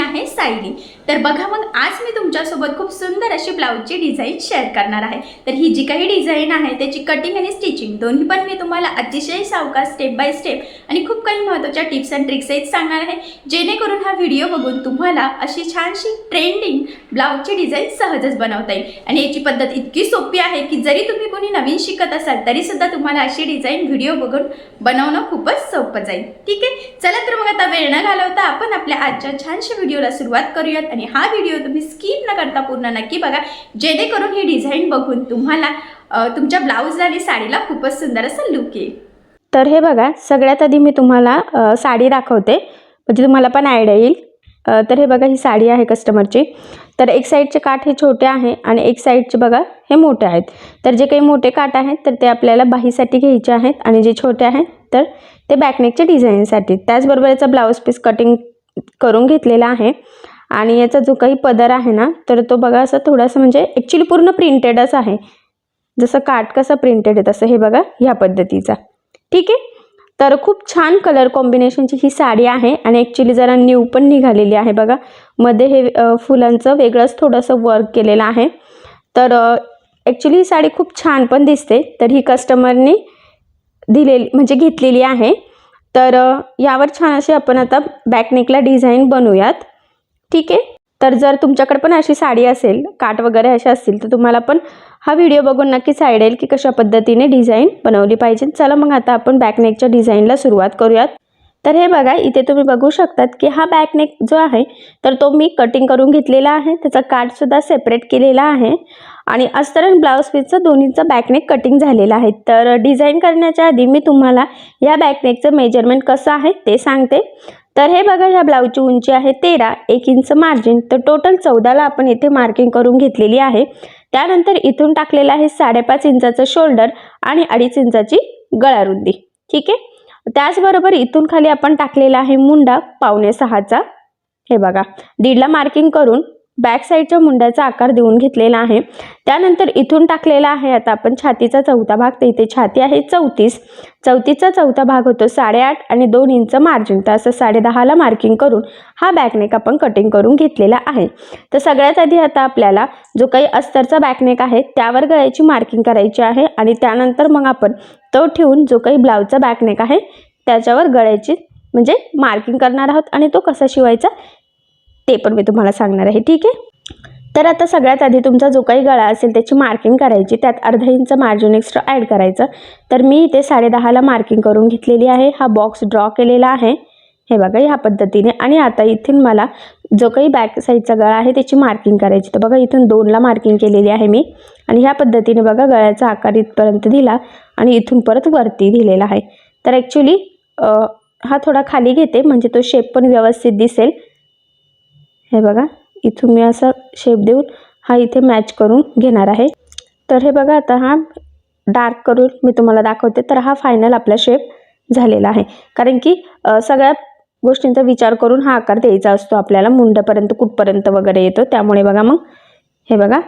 आहे सायली. तर बघा मग आज मी तुमच्यासोबत खूप सुंदर अशी ब्लाऊजची डिझाईन शेअर करणार आहे. तर ही जी काही डिझाईन आहे त्याची कटिंग आणि स्टिचिंग दोन्ही पण मी तुम्हाला अतिशय सावकाश स्टेप बाय स्टेप आणि खूप काही महत्त्वाच्या टिप्स अँड ट्रिक्सही सांगणार आहे. जेणेकरून हा व्हिडिओ बघून तुम्हाला अशी छानशी ट्रेंडिंग ब्लाऊजची डिझाईन सहजच बनवता येईल. आणि याची पद्धत इतकी सोपी आहे की जरी तुम्ही कोणी नवीन शिकत असाल तरी सुद्धा तुम्हाला अशी डिझाईन व्हिडिओ बघून बनवणं खूपच सोपं जाईल. ठीक आहे? चला तर मग आता वेळ न घालवता आपण आपल्या आजच्या व्हिडिओ व्हिडिओला सुरुवात करूयात आणि हा व्हिडिओ तुम्ही स्किप न करता पूर्ण नक्की बघा. जेणेकरून ही डिझाईन बघून तुम्हाला तुमच्या ब्लाऊजला आणि साडीला खूपच सुंदर असं लुक येईल. तर हे बघा सगळ्यात आधी मी तुम्हाला साडी दाखवते. म्हणजे तुम्हाला पण आयडिया येईल. तर हे बघा ही साडी आहे कस्टमरची तर एक साईडचे काठ हे छोटे आहे आणि एक साईडचे बघा हे मोठे आहेत. तर जे काही मोठे काठ आहेत तर ते आपल्याला बाहीसाठी घ्यायचे आहेत आणि जे छोटे आहेत तर ते बॅकनेकच्या डिझाईनसाठी त्याचबरोबर याचा ब्लाऊज पीस कटिंग करून घेतलेला आहे. आणि याचा जो काही पदर आहे ना तर तो बघा असं थोडासा म्हणजे ॲक्च्युली पूर्ण प्रिंटेडच आहे. जसं काठ कसं प्रिंटेड आहे तसं हे बघा ह्या पद्धतीचा. ठीक आहे? तर खूप छान कलर कॉम्बिनेशनची ही साडी आहे आणि ॲक्च्युली जरा न्यू पण निघालेली आहे बघा. मध्ये हे फुलांचं वेगळंच थोडंसं वर्क केलेलं आहे. तर ॲक्च्युली ही साडी खूप छान पण दिसते. तर ही कस्टमरनी दिलेली म्हणजे घेतलेली आहे. तर यावर छान अशी आपण आता बॅकनेकला डिझाईन बनवूयात. ठीक आहे? तर जर तुमच्याकडे पण अशी साडी असेल काट वगैरे अशा असतील तर तुम्हाला पण हा व्हिडिओ बघून नक्कीच आयडेल येईल की कशा पद्धतीने डिझाईन बनवली पाहिजे. चला मग आता आपण बॅकनेकच्या डिझाईनला सुरुवात करूयात. तर हे बघा इथे तुम्ही बघू शकतात की हा बॅकनेक जो आहे तर तो मी कटिंग करून घेतलेला आहे. त्याचा काटसुद्धा सेपरेट केलेला आहे. आणि अस्तर ब्लाऊज पीसचं दोन्हीचं बॅकनेक कटिंग झालेलं आहे. तर डिझाईन करण्याच्या आधी मी तुम्हाला या बॅकनेकचं मेजरमेंट कसं आहे ते सांगते. तर हे बघा या ब्लाऊजची उंची आहे तेरा एक इंच मार्जिन तर टोटल चौदाला आपण इथे मार्किंग करून घेतलेली आहे. त्यानंतर इथून टाकलेलं आहे साडेपाच इंचाचं शोल्डर आणि अडीच इंचाची गळारुंदी. ठीक आहे? त्याचबरोबर इथून खाली आपण टाकलेला आहे मुंडा पावणे सहाचा. हे बघा दीडला मार्किंग करून बॅक साईडच्या मुंड्याचा आकार देऊन घेतलेला आहे. त्यानंतर इथून टाकलेला आहे आता आपण छातीचा चौथा भाग तर इथे छाती आहे चौतीस. चौतीसचा चौथा भाग होतो साडेआठ आणि दोन इंच मार्जिन तर असं साडेदहाला मार्किंग करून हा बॅकनेक आपण कटिंग करून घेतलेला आहे. तर सगळ्यात आधी आता आपल्याला जो काही अस्तरचा बॅकनेक आहे त्यावर गळ्याची मार्किंग करायची आहे आणि त्यानंतर मग आपण तो ठेवून जो काही ब्लाऊजचा बॅकनेक आहे त्याच्यावर गळ्याची म्हणजे मार्किंग करणार आहोत आणि तो कसा शिवायचा ते पण मी तुम्हाला सांगणार आहे. ठीक आहे? तर आता सगळ्यात आधी तुमचा जो काही गळा असेल त्याची मार्किंग करायची. त्यात अर्धा इंच मार्जिन एक्स्ट्रा ॲड करायचं. तर मी इथे साडेदहाला मार्किंग करून घेतलेली आहे. हा बॉक्स ड्रॉ केलेला आहे. हे बघा ह्या पद्धतीने. आणि आता इथून मला जो काही बॅक साईडचा गळा आहे त्याची मार्किंग करायची. तर बघा इथून दोनला मार्किंग केलेली आहे मी. आणि ह्या पद्धतीने बघा गळ्याचा आकार इथपर्यंत दिला आणि इथून परत वरती दिलेला आहे. तर ॲक्च्युली हा थोडा खाली घेते म्हणजे तो शेप पण व्यवस्थित दिसेल. हे बघा इथून मी असा शेप देऊन हा इथे मॅच करून घेणार आहे. तर हे बघा आता हा डार्क करून मी तुम्हाला दाखवते. तर हा फायनल आपला शेप झालेला आहे. कारण की सगळ्या गोष्टींचा विचार करून हा आकार द्यायचा असतो. आपल्याला मुंडपर्यंत कुठपर्यंत वगैरे येतो. त्यामुळे बघा मग हे बघा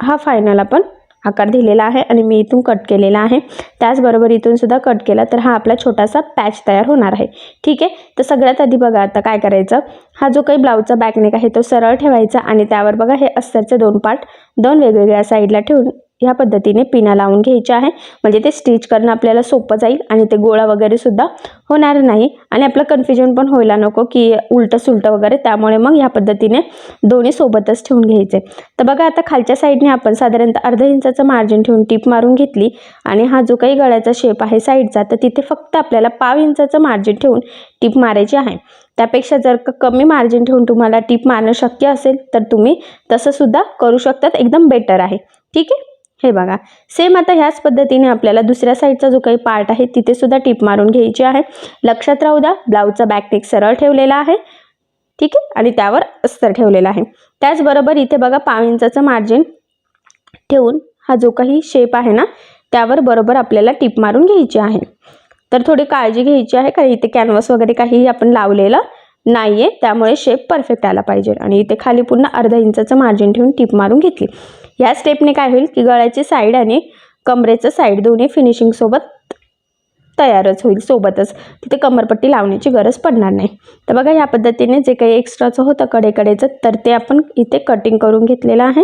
हा फायनल आपण आकार दिलेला आहे आणि मी इथून कट केलेला आहे. त्याचबरोबर इथून सुद्धा कट केला तर हा आपला छोटासा पॅच तयार होणार आहे. ठीक आहे? तर सगळ्यात आधी बघा आता काय करायचं. हा जो काही ब्लाऊजचा बॅकनेक आहे तो सरळ ठेवायचा आणि त्यावर बघा हे अस्तरचे दोन पार्ट दोन वेगवेगळ्या साईडला ठेवून ह्या पद्धतीने पिना लावून घ्यायचे आहे. म्हणजे ते स्टिच करणं आपल्याला सोपं जाईल आणि ते गोळा वगैरे सुद्धा होणार नाही. आणि आपलं कन्फ्युजन पण व्हायला नको की उलटं सुलटं वगैरे. त्यामुळे मग ह्या पद्धतीने दोन्ही सोबतच ठेवून घ्यायचे. तर बघा आता खालच्या साईडने आपण साधारणतः अर्धा इंचाचं मार्जिन ठेवून टीप मारून घेतली. आणि हा जो काही गळ्याचा शेप आहे साईडचा तर तिथे फक्त आपल्याला पाव इंचाचं मार्जिन ठेवून टीप मारायची आहे. त्यापेक्षा जर का कमी मार्जिन ठेवून तुम्हाला टीप मारणं शक्य असेल तर तुम्ही तसंसुद्धा करू शकतात. एकदम बेटर आहे. ठीक आहे? हे बघा. सेम आता ह्याच पद्धतीने आपल्याला दुसऱ्या साईडचा जो काही पार्ट आहे तिथे सुद्धा टीप मारून घ्यायची आहे. लक्षात राहू द्या ब्लाऊजचा बॅकटेक सरळ ठेवलेला आहे. ठीक आहे? आणि त्यावर अस्तर ठेवलेला आहे. त्याचबरोबर इथे बघा पाव इंचाचं मार्जिन ठेवून हा जो काही शेप आहे ना त्यावर बरोबर आपल्याला टीप मारून घ्यायची आहे. तर थोडी काळजी घ्यायची आहे कारण इथे कॅनव्हास वगैरे काहीही आपण लावलेलं नाही आहे त्यामुळे शेप परफेक्ट आला पाहिजे. आणि इथे खाली पुन्हा अर्धा इंचाचं मार्जिन ठेवून टीप मारून घेतली. या स्टेपने काय होईल की गळ्याची साईड आणि कमरेचं साईड दोन्ही फिनिशिंगसोबत तयारच होईल सोबतच. तिथे कमरपट्टी लावण्याची गरज पडणार नाही. तर बघा ह्या पद्धतीने जे काही एक्स्ट्राचं होतं कडेकडेचं तर ते आपण इथे कटिंग करून घेतलेलं आहे.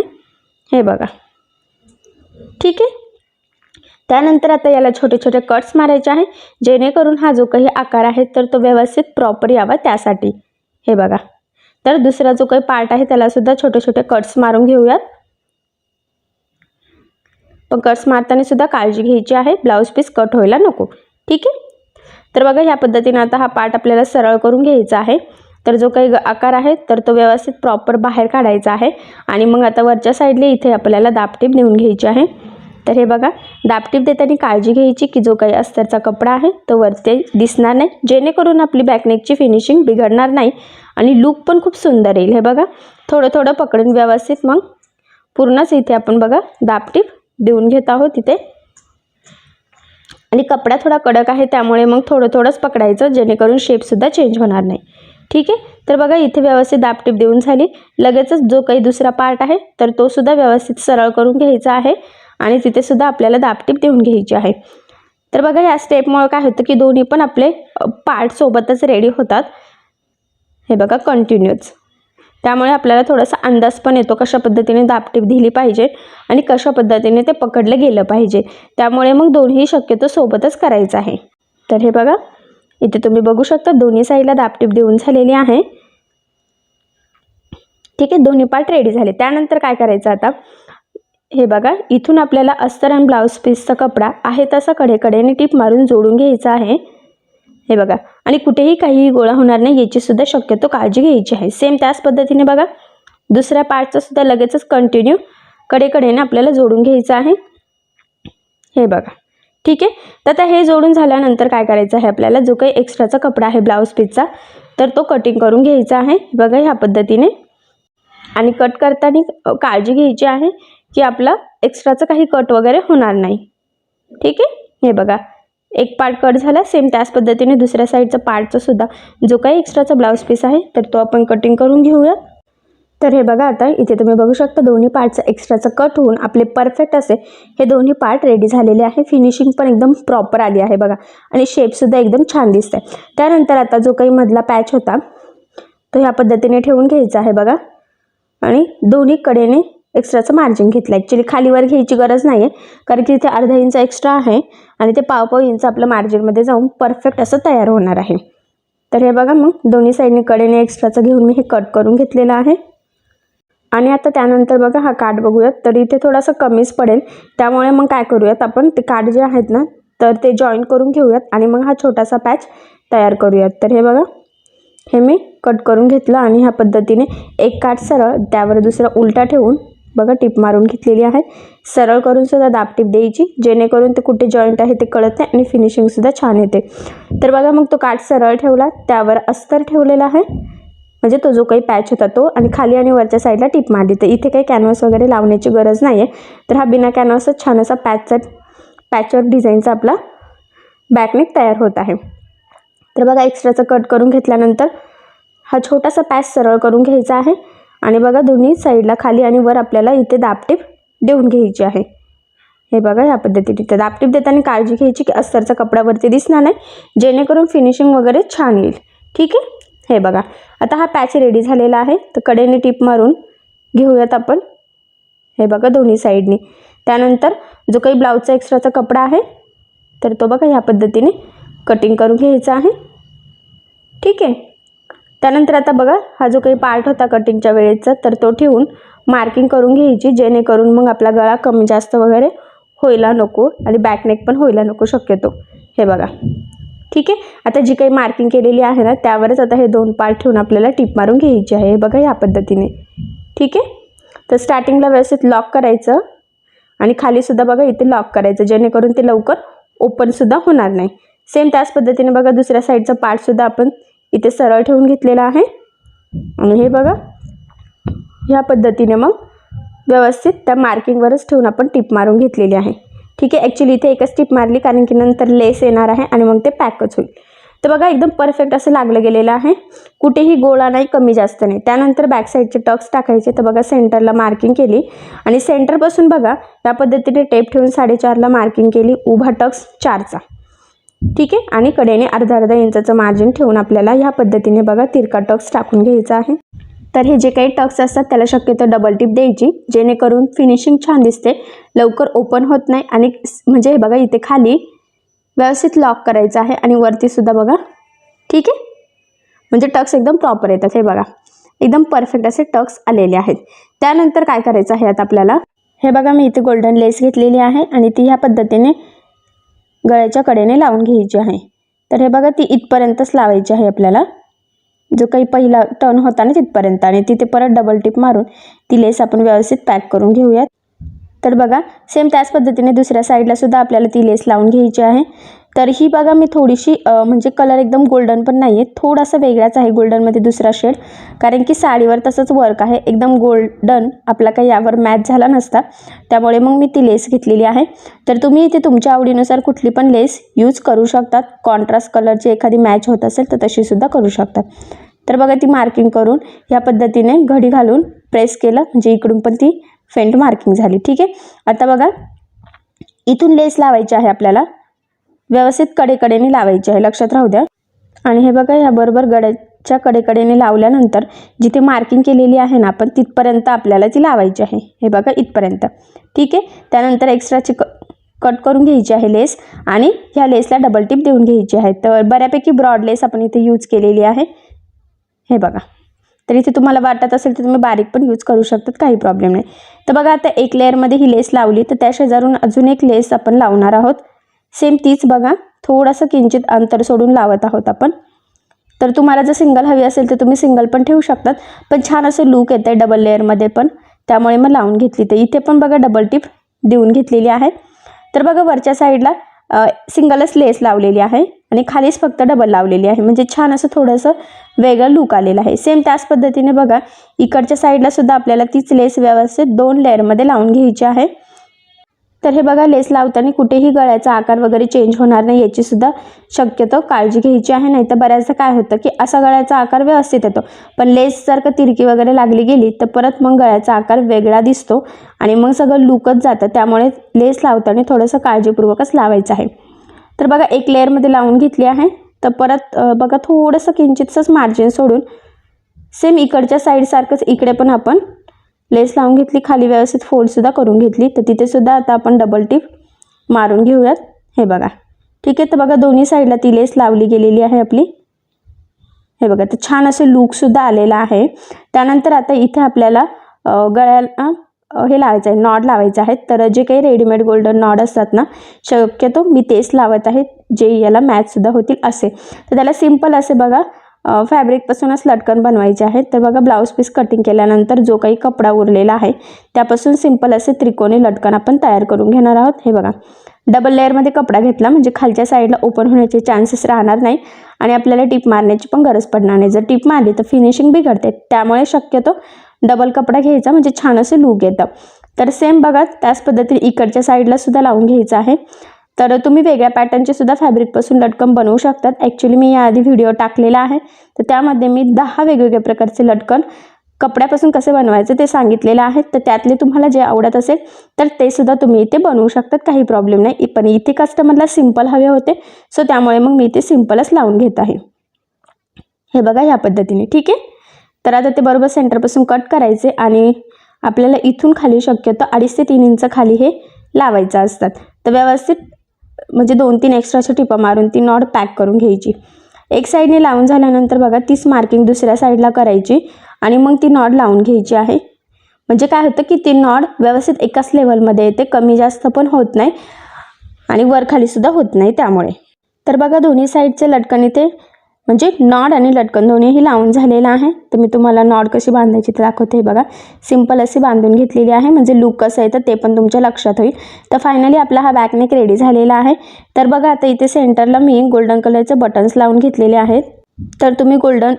हे बघा. ठीक आहे? त्यानंतर आता याला छोटे छोटे कट्स मारायचे आहे जेणेकरून हा जो काही आकार आहे तर तो व्यवस्थित प्रॉपर यावा त्यासाठी. हे बघा. तर दुसरा जो काही पार्ट आहे त्यालासुद्धा छोटे छोटे कट्स मारून घेऊयात. पण कट्स मारताना सुद्धा काळजी घ्यायची आहे. ब्लाऊज पीस कट व्हायला नको. ठीक आहे? तर बघा ह्या पद्धतीने आता हा पार्ट आपल्याला सरळ करून घ्यायचा आहे. तर जो काही ग- आकार आहे तर तो व्यवस्थित प्रॉपर बाहेर काढायचा आहे. आणि मग आता वरच्या साईडला इथे आपल्याला दापटीप नेऊन घ्यायची आहे. तर हे बघा दापटीप देताना काळजी घ्यायची की जो काही अस्तरचा कपडा आहे तो वरती दिसणार नाही. जेणेकरून आपली बॅकनेकची फिनिशिंग बिघडणार नाही. आणि लूक पण खूप सुंदर येईल. हे बघा थोडं थोडं पकडून व्यवस्थित मग पूर्णच इथे आपण बघा दापटीप देऊन घेत आहोत इथे. आणि कपडा थोडा कडक आहे त्यामुळे मग थोडं थोडंच पकडायचं जेणेकरून शेपसुद्धा चेंज होणार नाही. ठीक आहे? तर बघा इथे व्यवस्थित दापटीप देऊन झाली. लगेचच जो काही दुसरा पार्ट आहे तर तो सुद्धा व्यवस्थित सरळ करून घ्यायचा आहे. आणि तिथे सुद्धा आपल्याला दापटीप देऊन घ्यायची आहे. तर बघा या स्टेपमुळे काय होतं की दोन्ही पण आपले पार्ट सोबतच रेडी होतात. हे बघा कंटिन्यूच त्यामुळे आपल्याला थोडासा अंदाज पण येतो कशा पद्धतीने दापटीप दिली पाहिजे आणि कशा पद्धतीने ते पकडलं गेलं पाहिजे. त्यामुळे मग दोन्ही शक्यतो सोबतच करायचं आहे. तर हे बघा इथे तुम्ही बघू शकता दोन्ही साईडला दापटीप देऊन झालेली आहे. ठीक आहे दोन्ही पार्ट रेडी झाले. त्यानंतर काय करायचं आता? हे बघा इथून आपल्याला अस्तर आणि ब्लाऊज पीसचा कपडा आहे तसा कडेकडेने टीप मारून जोडून घ्यायचा आहे. हे बघा. आणि कुठेही काहीही गोळा होणार नाही याची सुद्धा शक्यतो काळजी घ्यायची आहे. सेम त्याच पद्धतीने बघा. दुसऱ्या पार्टचं सुद्धा लगेचच कंटिन्यू कडेकडेने आपल्याला जोडून घ्यायचं आहे. हे बघा. ठीक आहे? तर आता हे जोडून झाल्यानंतर काय करायचं आहे आपल्याला? जो काही एक्स्ट्राचा कपडा आहे ब्लाऊज पीसचा तर तो कटिंग करून घ्यायचा आहे. बघा ह्या पद्धतीने. आणि कट करताना काळजी घ्यायची आहे की आपला एक्स्ट्राचं काही कट वगैरे होणार नाही. ठीक आहे? हे बघा. एक पार्ट कट झाला सेम त्याच पद्धतीने दुसऱ्या साईडचा पार्टचा सुद्धा. जो काही एक्स्ट्राचा ब्लाऊज पीस आहे तर तो आपण कटिंग करून घेऊयात तर हे बघा आता इथे तुम्ही बघू शकता दोन्ही पार्टचं एक्स्ट्राचं कट होऊन आपले परफेक्ट असे हे दोन्ही पार्ट रेडी झालेले आहे. फिनिशिंग पण एकदम प्रॉपर आली आहे बघा. आणि शेपसुद्धा एकदम छान दिसत आहे त्यानंतर आता जो काही मधला पॅच होता तो ह्या पद्धतीने ठेवून घ्यायचा आहे बघा. आणि दोन्ही कडेने एक्स्ट्राचं मार्जिन घेतलं ॲक्च्युली खालीवर घ्यायची गरज नाही आहे कारण की इथे अर्धा इंच एक्स्ट्रा आहे आणि ते पाव पाव इंच आपलं मार्जिनमध्ये जाऊन परफेक्ट असं तयार होणार आहे. तर हे बघा मग दोन्ही साईडने कडेने एक्स्ट्राचं घेऊन मी हे कट करून घेतलेलं आहे. आणि आता त्यानंतर बघा हा काठ बघूयात. तर इथे थोडासा कमीच पडेल. त्यामुळे मग काय करूयात आपण ते काठ जे आहेत ना तर ते जॉईन करून घेऊयात आणि मग हा छोटासा पॅच तयार करूयात. तर हे बघा हे मी कट करून घेतलं आणि ह्या पद्धतीने एक काठ सरळ त्यावर दुसरा उलटा ठेवून बघा टिप मारून घेतलेली आहे. सरळ करूनसुद्धा दाबटीप द्यायची जेणेकरून ते कुठे जॉईंट आहे ते कळत नाही आणि फिनिशिंगसुद्धा छान येते. तर बघा मग तो काठ सरळ ठेवला त्यावर अस्तर ठेवलेला आहे. म्हणजे तो जो काही पॅच होता तो आणि खाली आणि वरच्या साईडला टिप मारली. तर इथे काही कॅनव्हास वगैरे लावण्याची गरज नाही आहे तर हा बिना कॅनव्हासच छान असा पॅचचा पॅचवर डिझाईनचा आपला बॅकनेक तयार होत आहे. तर बघा एक्स्ट्राचं कट करून घेतल्यानंतर हा छोटासा पॅच सरळ करून घ्यायचा आहे. आणि बघा दोन्ही साईडला खाली आणि वर आपल्याला इथे दापटीप देऊन घ्यायची आहे. हे बघा ह्या पद्धतीने इथे दापटीप देताना काळजी घ्यायची की अस्तरचा कपड्यावरती दिसणार नाही जेणेकरून फिनिशिंग वगैरे छान येईल. ठीक आहे? हे बघा. आता हा पॅच रेडी झालेला आहे. तर कडेने टीप मारून घेऊयात आपण. हे बघा दोन्ही साईडनी. त्यानंतर जो काही ब्लाऊजचा एक्स्ट्राचा कपडा आहे तर तो बघा ह्या पद्धतीने कटिंग करून घ्यायचा आहे. ठीक आहे? त्यानंतर आता बघा हा जो काही पार्ट होता कटिंगच्या वेळेचा तर तो ठेवून मार्किंग करून घ्यायची जेणेकरून मग आपला गळा कमी जास्त वगैरे होयला नको आणि बॅकनेक पण व्हायला नको शक्यतो. हे बघा. ठीक आहे? आता जी काही मार्किंग केलेली आहे ना त्यावरच आता हे दोन पार्ट ठेवून आपल्याला टिप मारून घ्यायची आहे. हे बघा ह्या पद्धतीने. ठीक आहे? तर स्टार्टिंगला व्यवस्थित लॉक करायचं आणि खालीसुद्धा बघा इथे लॉक करायचं जेणेकरून ते लवकर ओपनसुद्धा होणार नाही. सेम त्याच पद्धतीने बघा दुसऱ्या साईडचा पार्टसुद्धा आपण इथे सरळ ठेवून घेतलेला आहे. आणि हे बघा ह्या पद्धतीने मग व्यवस्थित त्या मार्किंगवरच ठेवून आपण टिप मारून घेतलेली आहे. ठीक आहे ॲक्च्युली इथे एकच टिप मारली कारण की नंतर लेस येणार आहे आणि मग ते पॅकच होईल. तर बघा एकदम परफेक्ट असं लागलं गेलेलं आहे. कुठेही गोळा नाही कमी जास्त नाही. त्यानंतर बॅक साईडचे टक्स टाकायचे. तर बघा सेंटरला मार्किंग केली. आणि सेंटरपासून बघा या पद्धतीने टेप ठेवून साडेचारला मार्किंग केली. उभा टक्स चारचा. ठीक आहे? आणि कडेने अर्धा अर्धा इंचाचं मार्जिन ठेवून आपल्याला ह्या पद्धतीने बघा तिरका टक्स टाकून घ्यायचा आहे. तर हे जे काही टक्स असतात त्याला शक्यतो डबल टिप द्यायची जेणेकरून फिनिशिंग छान दिसते. लवकर ओपन होत नाही आणि म्हणजे हे बघा इथे खाली व्यवस्थित लॉक करायचं आहे आणि वरती सुद्धा बघा ठीक आहे? म्हणजे टक्स एकदम प्रॉपर येतात हे बघा. एकदम परफेक्ट असे टक्स आलेले आहेत. त्यानंतर काय करायचं आहे आता आपल्याला? हे बघा मी इथे गोल्डन लेस घेतलेली आहे आणि ती ह्या पद्धतीने गळ्याच्या कडेने लावून घ्यायची आहे. तर हे बघा ती इथपर्यंतच लावायची आहे आपल्याला. जो काही पहिला टर्न होता ना तिथपर्यंत आणि तिथे परत डबल टिप मारून ती लेस आपण व्यवस्थित पॅक करून घेऊयात. तर बघा सेम त्याच पद्धतीने दुसऱ्या साईडला सुद्धा आपल्याला ती लेस लावून घ्यायची आहे. तर ही बघा मी थोडीशी म्हणजे कलर एकदम गोल्डन पण नाही आहे थोडासा वेगळाच आहे गोल्डनमध्ये दुसरा शेड कारण की साडीवर तसंच वर्क आहे. एकदम गोल्डन आपला काही यावर मॅच झाला नसता. त्यामुळे मग मी ती लेस घेतलेली आहे. तर तुम्ही इथे तुमच्या आवडीनुसार कुठली पण लेस यूज करू शकतात. कॉन्ट्रास्ट कलरची एखादी मॅच होत असेल तर तशीसुद्धा करू शकतात. तर बघा ती मार्किंग करून ह्या पद्धतीने घडी घालून प्रेस केलं. म्हणजे इकडून पण ती फेंट मार्किंग झाली. ठीक आहे? आता बघा इथून लेस लावायची आहे आपल्याला. व्यवस्थित कडेकडेने लावायची आहे. लक्षात राहू द्या. आणि हे बघा ह्याबरोबर गड्याच्या कडेकडेने लावल्यानंतर जिथे मार्किंग केलेली आहे ना आपण तिथपर्यंत आपल्याला ती लावायची आहे. हे बघा इथपर्यंत. ठीक आहे? त्यानंतर एक्स्ट्राची क कट करून घ्यायची आहे लेस आणि ह्या लेसला डबल टिप देऊन घ्यायची आहे. तर बऱ्यापैकी ब्रॉड लेस आपण इथे यूज केलेली आहे. हे बघा. तर इथे तुम्हाला वाटत असेल तर तुम्ही बारीक पण यूज करू शकतात काही प्रॉब्लेम नाही. तर बघा आता एक लेअरमध्ये ही लेस लावली तर त्या शेजारून अजून एक लेस आपण लावणार आहोत. सेम तीच बघा. थोडंसं किंचित अंतर सोडून लावत आहोत आपण. तर तुम्हाला जर सिंगल हवी असेल तर तुम्ही सिंगल पण ठेवू शकतात. पण छान असं लूक येतं आहे डबल लेअरमध्ये पण. त्यामुळे मग लावून घेतली तर इथे पण बघा डबल टिप देऊन घेतलेली आहे. तर बघा वरच्या साईडला सिंगलच लेस लावलेली आहे आणि खालीच फक्त डबल लावलेली आहे. म्हणजे छान असं थोडंसं वेगळं लूक आलेलं आहे. सेम त्याच पद्धतीने बघा इकडच्या साईडला सुद्धा आपल्याला तीच लेस व्यवस्थित दोन लेअरमध्ये लावून घ्यायची आहे. तर हे बघा लेस लावताना कुठेही गळ्याचा आकार वगैरे चेंज होणार नाही याची सुद्धा शक्यतो काळजी घ्यायची आहे. नाही तर बऱ्याचदा काय होतं की असा गळ्याचा आकार व्यवस्थित येतो. पण लेस जर का तिरकी वगैरे लागली गेली तर परत मग गळ्याचा आकार वेगळा दिसतो आणि मग सगळं लुकच जातं. त्यामुळे लेस लावताना थोडंसं काळजीपूर्वकच लावायचं आहे. तर बघा एक लेअरमध्ये लावून घेतली आहे. तर परत बघा थोडंसं किंचितसंच मार्जिन सोडून सेम इकडच्या साईडसारखंच इकडे पण आपण लेस लावून घेतली खाली व्यवस्थित फोल्डसुद्धा करून घेतली. तर तिथेसुद्धा आता आपण डबल टिप मारून घेऊयात. हे बघा. ठीक आहे तर बघा दोन्ही साईडला ती लेस लावली गेलेली आहे आपली. हे बघा तर छान असे लूकसुद्धा आलेला आहे. त्यानंतर आता इथे आपल्याला गळ्याला हे लावायचं आहे नॉड लावायचं आहे तर जे काही रेडीमेड गोल्डन नॉड असतात ना शक्यतो मी तेच लावत आहे जे याला मॅचसुद्धा होतील असे. तर त्याला सिंपल असे बघा फॅब्रिकपासूनच लटकन बनवायचे आहेत. तर बघा ब्लाऊज पीस कटिंग केल्यानंतर जो काही कपडा उरलेला आहे त्यापासून सिंपल असे त्रिकोणी लटकन आपण तयार करून घेणार आहोत. हे बघा डबल लेअरमध्ये कपडा घेतला म्हणजे खालच्या साईडला ओपन होण्याचे चान्सेस राहणार नाही आणि आपल्याला टिप मारण्याची पण गरज पडणार नाही. जर टिप मारली तर फिनिशिंग बिघडते. त्यामुळे शक्यतो डबल कपडा घ्यायचा म्हणजे छान असं लूक येतं. तर सेम बघा त्याच पद्धतीने इकडच्या साईडला सुद्धा लावून घ्यायचं आहे. तर तुम्ही वेगळ्या पॅटर्नचे सुद्धा फॅब्रिकपासून लटकन बनवू शकतात. ॲक्च्युली मी याआधी व्हिडिओ टाकलेला आहे. तर त्यामध्ये मी दहा वेगवेगळ्या प्रकारचे लटकन कपड्यापासून कसे बनवायचे ते सांगितलेलं आहे. तर त्यातले तुम्हाला जे आवडत असेल तर ते सुद्धा तुम्ही इथे बनवू शकतात. काही प्रॉब्लेम नाही. पण इथे कस्टमरला सिंपल हवे होते. सो त्यामुळे मग मी इथे सिम्पलच लावून घेत आहे. हे बघा ह्या पद्धतीने. ठीक आहे? तर आता ते बरोबर सेंटरपासून कट करायचे आणि आपल्याला इथून खाली शक्यतो अडीच ते तीन इंच खाली हे लावायचं असतात. तर व्यवस्थित म्हणजे दोन तीन एक्स्ट्राच्या टिपा मारून ती नॉड पॅक करून घ्यायची. एक साईडने लावून झाल्यानंतर बघा तीच मार्किंग दुसऱ्या साईडला करायची आणि मग ती नॉड लावून घ्यायची आहे. म्हणजे काय होतं की ती नॉड व्यवस्थित एकाच लेवलमध्ये येते कमी जास्त पण होत नाही आणि वरखालीसुद्धा होत नाही त्यामुळे. तर बघा दोन्ही साईडचे लटकन इथे म्हणजे नॉड आणि लटकन दोन्हीही लावून झालेलं आहे. तर मी तुम्हाला नॉड कशी बांधायची ते दाखवते बघा. सिंपल अशी बांधून घेतलेली आहे. म्हणजे लुक कसं तर ते पण तुमच्या लक्षात होईल. तर फायनली आपला हा बॅकनेक रेडी झालेला आहे. तर बघा आता इथे सेंटरला मी गोल्डन कलरचे बटन्स लावून घेतलेले आहेत. तर तुम्ही गोल्डन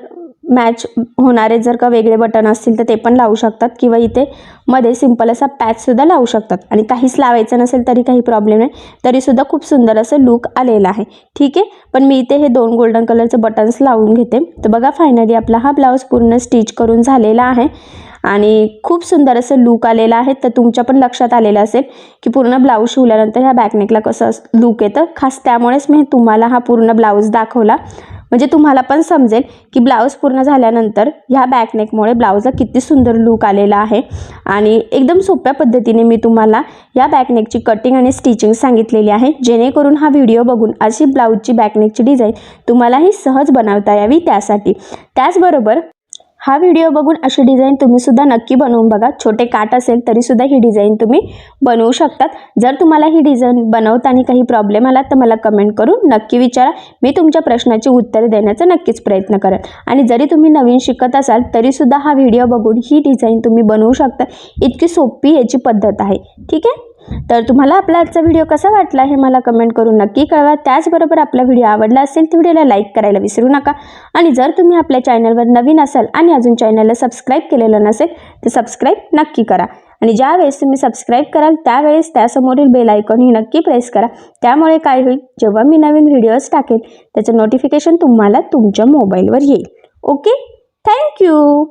मॅच होणारे जर का वेगळे बटन असतील तर ते पण लावू शकतात. किंवा इथे मध्ये सिंपल असा पॅचसुद्धा लावू शकतात. आणि काहीच लावायचं नसेल तरी काही प्रॉब्लेम नाही. तरीसुद्धा खूप सुंदर असं लुक आलेला आहे. ठीक आहे? पण मी इथे हे दोन गोल्डन कलरचे बटन्स लावून घेते. तर बघा फायनली आपला हा ब्लाऊज पूर्ण स्टिच करून झालेला आहे. आणि खूप सुंदर असं लूक आलेलं आहे. तर तुमच्या पण लक्षात आलेलं असेल की पूर्ण ब्लाऊज शिवल्यानंतर ह्या बॅकनेकला कसं लूक येतं. खास त्यामुळेच मी तुम्हाला हा पूर्ण ब्लाऊज दाखवला. म्हणजे तुम्हाला पण समजेल की ब्लाऊज पूर्ण झाल्यानंतर ह्या बॅकनेकमुळे ब्लाऊजला किती सुंदर लूक आलेला आहे. आणि एकदम सोप्या पद्धतीने मी तुम्हाला या बॅकनेकची कटिंग आणि स्टिचिंग सांगितलेली आहे. जेणेकरून हा व्हिडिओ बघून अशी ब्लाऊजची बॅकनेकची डिझाईन तुम्हालाही सहज बनवता यावी त्यासाठी. त्याचबरोबर हा व्हिडिओ बघून अशी डिझाईन तुम्ही सुद्धा नक्की बनवून बघा. छोटे काट असेल तरी सुद्धा ही डिझाईन तुम्ही बनवू शकतात. जर तुम्हाला ही डिझाईन बनवताना काही प्रॉब्लेम आला तर मला कमेंट करून नक्की विचारा. मी तुमच्या प्रश्नाची उत्तरे देण्याचा नक्कीच प्रयत्न करेन. आणि जरी तुम्ही नवीन शिकत असाल तरीसुद्धा हा व्हिडिओ बघून ही डिझाईन तुम्ही बनवू शकता. इतकी सोपी याची पद्धत आहे. ठीक आहे? तर तुम्हाला आपला आजचा व्हिडिओ कसा वाटला हे मला कमेंट करून नक्की कळवा. त्याचबरोबर आपला व्हिडिओ आवडला असेल तर व्हिडिओला लाईक करायला विसरू नका. आणि जर तुम्ही आपल्या चॅनलवर नवीन असाल आणि अजून चॅनलला सबस्क्राईब केलेलं नसेल तर सबस्क्राईब नक्की करा. आणि ज्यावेळेस तुम्ही सबस्क्राईब कराल त्यावेळेस त्यासमोरील बेल आयकॉन ही नक्की प्रेस करा. त्यामुळे काय होईल? जेव्हा मी नवीन व्हिडिओज टाकेल त्याचं नोटिफिकेशन तुम्हाला तुमच्या मोबाईलवर येईल. Okay thank you